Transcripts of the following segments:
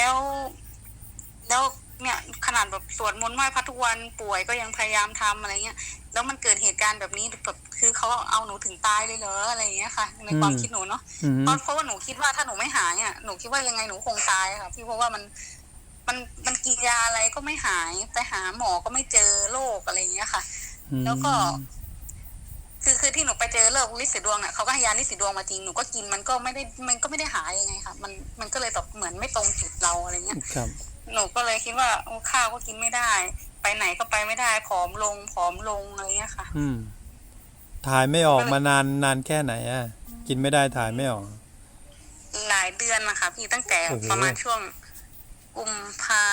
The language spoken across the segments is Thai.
แล้ว แล้วเนี่ยขนาดแบบสวดมนต์ไหว้พระทุกวันป่วยก็ยังพยายามทำอะไรเงี้ย แล้วมันเกิดเหตุการณ์แบบนี้แบบคือเขาเอาหนูถึงตายเลยเหรออะไรเงี้ยค่ะ ในความอืมคิดหนูเนาะอืมเพราะเพราะว่าหนูคิดว่าถ้าหนูไม่หายอะหนูคิดว่ายังไงหนูคงตายค่ะพี่เพราะว่ามันมันมันกินยาอะไรก็ไม่หายไปหาหมอก็ไม่เจอโรคอะไรเงี้ยค่ะ แล้วก็ คือคือที่หนูไปเจอเลิกลิสีดวงเนี่ยเขาก็ให้ยาลิสีดวงมาจริงหนูก็กินมันก็ไม่ได้มันก็ไม่ได้หายยังไงค่ะ มันมันก็เลยแบบเหมือนไม่ตรงจุดเราอะไรเงี้ยครับหนูก็เลยคิดว่าโอ้ข้าวก็กินไม่ได้ ไปไหนก็ไปไม่ได้ผอมลงผอมลงอะไรเงี้ยค่ะ อืมถ่ายไม่ออกมานานนานแค่ไหนอะกินไม่ได้ถ่ายไม่ออก หลายเดือนนะคะพี่ตั้งแต่โอ้โหประมาณช่วงกุมภา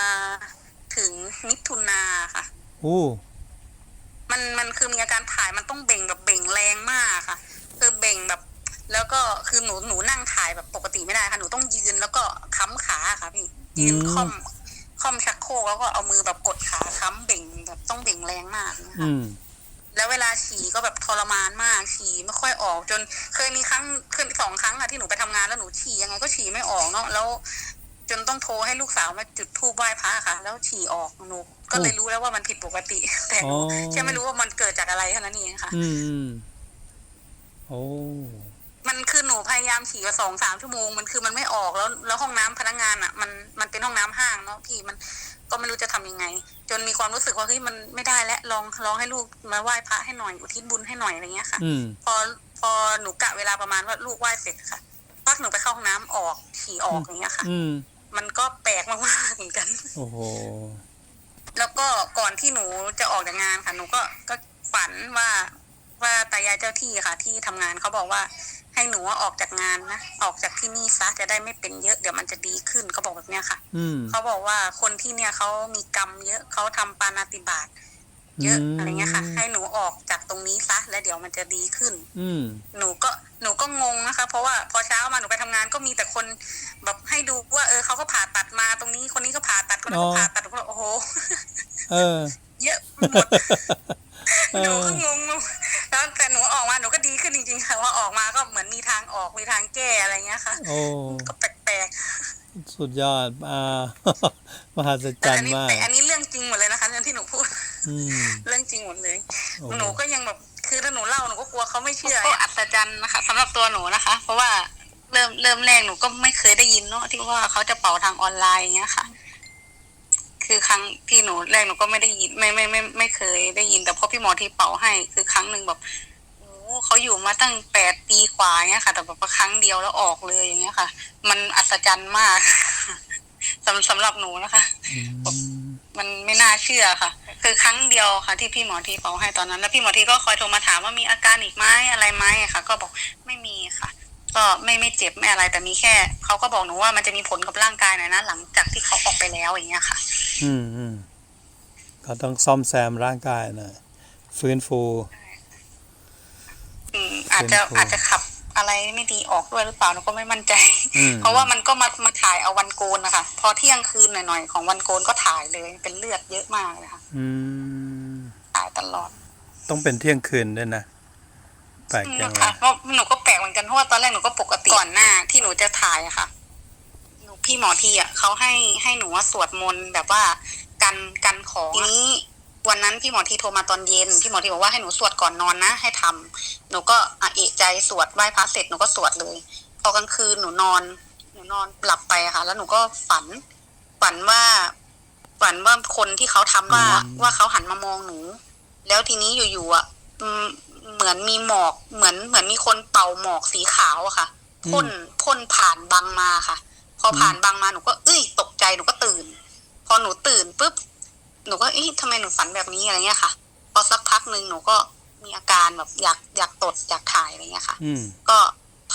ถึงมิถุนาค่ะ อู้มันมันคือมีอาการถ่ายมันต้องเบ่งแบบเบ่งแรงมากค่ะ คือเบ่งแบบ แล้วก็คือหนูหนูนั่งถ่ายแบบปกติไม่ได้ค่ะ หนูต้องยืนแล้วก็ค้ำขาค่ะพี่ยืนค่อมค่อมชักโครกแล้วก็เอามือแบบกดขาค้ำเบ่งแบบต้องเบ่งแรงมากนะคะ อืม แล้วเวลาฉี่ก็แบบทรมานมากฉี่ไม่ค่อยออกจนเคยมีครั้งขึ้นสองครั้งอะที่หนูไปทำงานแล้วหนูฉี่ยังไงก็ฉี่ไม่ออกเนาะแล้ว จนต้องโทรให้ลูกสาวมาจุดธูปไหว้พระค่ะ แล้วฉี่ออกหนู ก็เลยรู้แล้วว่ามันผิดปกติ แต่หนูอ๋อแค่ไม่รู้ว่ามันเกิดจากอะไรเท่านั้นเองค่ะ อืมอืมโอ้มันคือหนูพยายามฉี่มาสองสามชั่วโมง มันคือมันไม่ออกแล้วแล้วห้องน้ำพนักงานอะ มันมันเป็นห้องน้ำห้างเนาะพี่มันก็ไม่รู้จะทำยังไง จนมีความรู้สึกว่าเฮ้ยมันไม่ได้แล้วลองลองให้ลูกมาไหว้พระให้หน่อยอุทิศบุญให้หน่อยอะไรเงี้ยค่ะอืมพอพอหนูกะเวลาประมาณว่าลูกไหว้เสร็จค่ะพักหนูไปเข้าห้องน้ำออกฉี่ออกอย่างเงี้ยค่ะอืมมันก็แปลกมากๆเหมือนกัน โอ้โห แล้วก็ก่อนที่หนูจะออกจากงานค่ะ หนูก็ก็ฝันว่าว่าตายายเจ้าที่ค่ะ ที่ทำงานเขาบอกว่า ให้หนูว่าออกจากงานนะออกจากที่นี่ซะจะได้ไม่เป็นเยอะเดี๋ยวมันจะดีขึ้นเขาบอกแบบเนี้ยค่ะอืมเขาบอกว่าคนที่เนี่ยเขามีกรรมเยอะเขาทำปานาติบาต เยอะอืมอะไรเงี้ยค่ะ ให้หนูออกจากตรงนี้ซะแล้วเดี๋ยวมันจะดีขึ้น อืมหนูก็หนูก็งงนะคะ เพราะว่าพอเช้ามาหนูไปทำงานก็มีแต่คนแบบให้ดูว่า เออเขาก็ผ่าตัดมาตรงนี้คนนี้ก็ผ่าตัดคนนั้นก็ผ่าตัดหนูก็โอ้โหเออ เยอะไปหมดเอหนูอก็งงแล้วแต่หนูออกมาหนูก็ดีขึ้นจริงๆค่ะว่าออกมาก็เหมือนมีทางออกมีทางแก้อะไรเงี้ยค่ะโอ้ก็แปลกสุดยอดอ่ามหัศๆแต่จรรอันย์นี้มากแต่อันนี้เรื่องจริงหมดเลยนะคะเรื่องที่หนูพูดอืม เรื่องจริงหมดเลยโอ้หนูก็ยังแบบคือถ้าหนูเล่าหนูก็กลัวเขาไม่เชื่อก็อัศจรรย์นะคะสำหรับตัวหนูนะคะ เพราะว่าเริ่มเริ่มแรกหนูก็ไม่เคยได้ยินเนาะที่ว่าเขาจะเป่าทางออนไลน์อย่างเงี้ยค่ะ คือครั้งที่หนูแรกหนูก็ไม่ได้ยินไม่ไม่ไม่ไม่ไม่เคยได้ยิน แต่พอพี่หมอที่เป่าให้ คือครั้งหนึ่งแบบโอ้เขาอยู่มาตั้งแปดปีกว่าอย่างเงี้ยค่ะ แต่แบบว่าครั้งเดียวแล้วออกเลยอย่างเงี้ยค่ะ มันอัศจรรย์มากสำสำหรับหนูนะคะอืมมันไม่น่าเชื่อค่ะ คือครั้งเดียวค่ะ ที่พี่หมอทีเป่าให้ตอนนั้น แล้วพี่หมอทีก็คอยโทรมาถามว่ามีอาการอีกไหมอะไรไหมอะค่ะ ก็บอกไม่มีค่ะ ก็ไม่ไม่เจ็บไม่อะไรแต่มีแค่เขาก็บอกหนูว่ามันจะมีผลกับร่างกายหน่อยนะหลังจากที่เขาออกไปแล้วอย่างเงี้ยค่ะ อืมอืมก็ต้องซ่อมแซมร่างกายหน่อยฟื้นฟู อืมอาจจะเป็นครูอาจจะขับ อะไรไม่ดีออกด้วยหรือเปล่าหนูก็ไม่มั่นใจอืมเพราะว่ามันก็มามาถ่ายเอาวันโกนนะคะ พอเที่ยงคืนหน่อยๆของวันโกนก็ถ่ายเลยเป็นเลือดเยอะมากเลยค่ะอืมถ่ายตลอด ต้องเป็นเที่ยงคืนด้วยนะแปลกจังเลค่ะยเพราะหนูก็แปลกเหมือนกันเพราะว่าตอนแรกหนูก็ปกติก่อนหน้า ที่หนูจะถ่ายอะค่ะหนูพี่หมอทีอะเขาให้ให้หนูว่าสวดมนต์แบบว่ากันกันของทีนี้ วันนั้นพี่หมอทีโทรมาตอนเย็น พี่หมอทีบอกว่าให้หนูสวดก่อนนอนนะ ให้ทำหนูก็อะเอะใจสวดไหว้พระเสร็จหนูก็สวดเลย พอกลางคืนหนูนอน หนูนอนหลับไปอะค่ะ แล้วหนูก็ฝัน ฝันว่า ฝันว่าคนที่เขาทำว่าอืมว่าเขาหันมามองหนู แล้วทีนี้อยู่ๆอะอืมเหมือนมีหมอกเหมือนเหมือนมีคนเป่าหมอกสีขาวอะค่ะพ่นพ่นผ่านบังมาค่ะ พอผ่านบังมาหนูก็เอ้ยตกใจหนูก็ตื่น พอหนูตื่นปุ๊บ หนูก็เอ๊ะทำไมหนูฝันแบบนี้อะไรเงี้ยค่ะ พอสักพักหนึ่งหนูก็มีอาการแบบอยากอยากตดอยากถ่ายอะไรเงี้ยค่ะ อืม ก็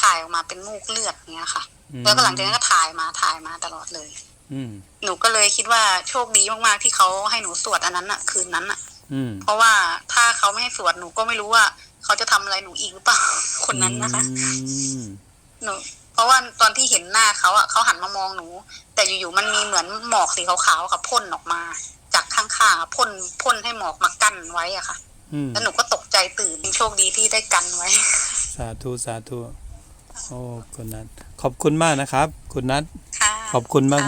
ถ่ายออกมาเป็นมูกเลือดเงี้ยค่ะ อืม แล้วก็หลังจากนั้นก็ถ่ายมาถ่ายมาตลอดเลย อืม หนูก็เลยคิดว่าโชคดีมากๆที่เขาให้หนูสวดอันนั้นอะคืนนั้นอะอืมเพราะว่าถ้าเขาไม่ให้สวดหนูก็ไม่รู้ว่าเขาจะทำอะไรหนูอีกหรือเปล่า คนนั้นนะคะ อืมหนูเพราะว่าตอนที่เห็นหน้าเขาอะเขาหันมามองหนู แต่อยู่ๆมันมีเหมือนหมอกสีขาวๆค่ะพ่นออกมาจาก ข้างๆอะพ่นพ่นให้หมอกมากั้นไว้อะค่ะอืมแล้วหนูก็ตกใจตื่นโชคดีที่ได้กันไว้ สาธุสาธุโอ้คุณนัทขอบคุณมากนะครับ คุณนัทค่ะขอบคุณมาก